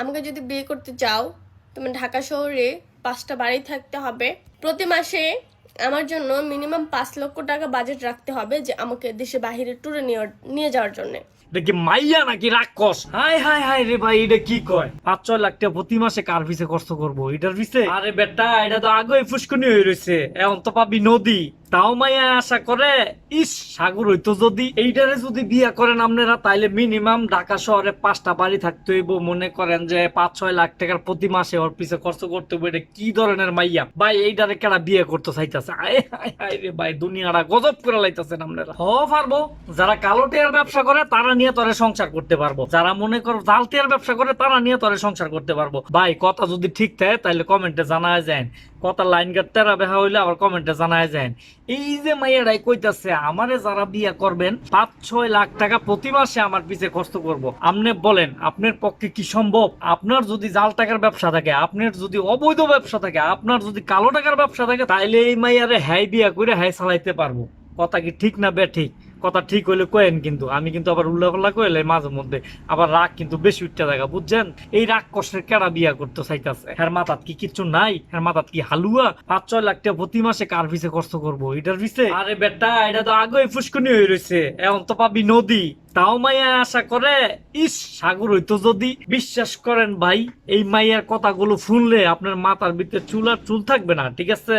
আমাকে যদি বিয়ে করতে চাও তুমি ঢাকা শহরে পাঁচটা বাড়ি থাকতে হবে। প্রতি মাসে আমার জন্য মিনিমাম পাঁচ লক্ষ টাকা বাজেট রাখতে হবে যে আমাকে দেশে বাহিরে ট্যুরে নিয়ে যাওয়ার জন্য। এটা কি মাইয়া নাকি রাক্ষস? হাই হাই হাই রে ভাই এটা কি কয়? পাঁচ ছয় লাখ টাকা প্রতি মাসে কার পিছে খরচ করব? এটার পিছে? আরে বেটা এটা তো আগে ফুসকুনি হয়ে রয়েছে এখন তো পাবি নদী। তাও মাইয়া আশা করে, ইস, সাগর হইতো যদি এইটারে যদি বিয়া করেন আপনারা, তাইলে মিনিমাম ঢাকা শহরে পাঁচটা বাড়ি থাকতে হইব। মনে করেন যে পাঁচ, ছয় লাখ টাকার প্রতি মাসে ওর পিছে খরচ করতে হবে এটা কি ধরনের মাইয়া? ভাই, এইটারে কেডা বিয়ে করতে চাইতেছে? ভাই, দুনিয়াটা গজব করে লাইতেছেন আপনারা। হ, পারব। যারা কালো টিয়ার ব্যবসা করে, তারা নিয়ে তরে সংসার করতে পারব। যারা মনে করো জাল টিয়ার ব্যবসা করে, তারা নিয়ে তরে সংসার করতে পারব। ভাই, কথা যদি ঠিক থাকে তাহলে কমেন্টে জানা যায় কথা লাইন গাট্টারা বেহা হইলে আবার কমেন্টে জানায় যায় এই যে মাইয়ারাই কইতাছে, আমারে যারা বিয়া করবেন, পাঁচ, ছয় লাখ টাকা প্রতি মাসে আমার পিছে খরচ করব। আপনি বলেন, আপনার পক্ষে কি সম্ভব? আপনার যদি জাল টাকার ব্যবসা থাকে, আপনার যদি অবৈধ ব্যবসা থাকে, আপনার যদি কালো টাকার ব্যবসা থাকে তাইলে এই মাইয়ারে হ্যাই বিয়া করে হ্যাই চালাইতে পারব। কথা কি ঠিক না বে ঠিক? কথা ঠিক হইলে কয়েন কিন্তু, আমি কিন্তু আবার উল্লা পাল্লা কইলে মাঝে মধ্যে আবার রাগ কিন্তু বেশি উঠতে দেখা বুঝছেন? এই রাগ কষ্টের কেডা বিয়া করতে চাইতাছে? হ্যার মাথাত কি কিচ্ছু নাই? হ্যার মাথাত কি হালুয়া? পাঁচ, ছয় লাখ টাকা প্রতি মাসে কার পিছে কষ্ট করব? এটার পিছে? আরে বেটা, এটা তো আগে ফুসকুনি হয়ে রয়েছে এখন তো পাবি নদী। তাও মাইয়া আশা করে, ইস, সাগর হইতো যদি। বিশ্বাস করেন ভাই, এই মাইয়ার কথাগুলো শুনলে আপনার মাথার ভিতরে চুল আর চুল থাকবে না, ঠিক আছে?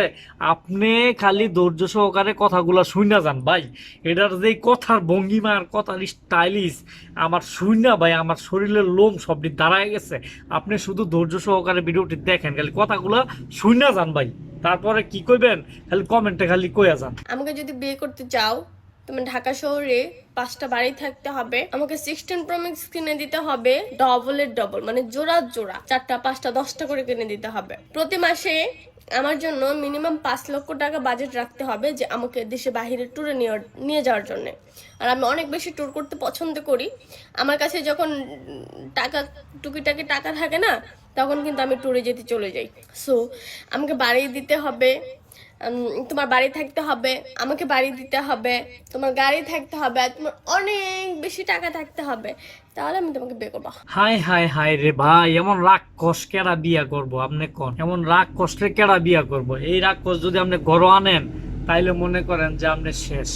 আপনি খালি ধৈর্য সহকারে কথাগুলো শুনে যান ভাই। এটার যে কথার ভঙ্গিমা আর কথার স্টাইলিশ, আমার শুইনা ভাই, আমার শরীরের লোম সবটি দাঁড়ায় গেছে। আপনি শুধু ধৈর্য সহকারে ভিডিওটি দেখেন, খালি কথাগুলো শুইনা যান ভাই। তারপরে কি কইবেন? খালি কমেন্টে খালি কইয়া যান। আমাকে যদি বিয়ে করতে চাও তুমি ঢাকা শহরে পাঁচটা বাড়ি থাকতে হবে। আমাকে সিক্সটিন প্রমিক্স কিনে দিতে হবে ডবলের ডবল মানে জোড়া জোড়া, চারটা, পাঁচটা, দশটা করে কিনে দিতে হবে। প্রতি মাসে আমার জন্য মিনিমাম পাঁচ লক্ষ টাকা বাজেট রাখতে হবে যে আমাকে দেশে বাহিরে ট্যুরে নিয়ে যাওয়ার জন্য। আর আমি অনেক বেশি ট্যুর করতে পছন্দ করি। আমার কাছে যখন টাকা, টুকিটাকি টাকা থাকে না, তখন কিন্তু আমি ট্যুরে যেতে চলে যাই। সো আমাকে বাড়ি দিতে হবে তোমার বাড়ি থাকতে হবে, আমাকে বাড়ি দিতে হবে, তোমার গাড়ি থাকতে হবে তোমার অনেক বেশি টাকা থাকতে হবে। তাহলে আমি তোমাকে বিয়ে করব। হাই হাই হাই রে ভাই, এমন রাগ কষ কেরা বিয়া করব আপনি কোন? এমন রাগ কষ্টে কেরা বিয়া করব? এই রাগ কষ যদি আপনি ঘর আনেন তাইলে মনে করেন যে আপনি শেষ।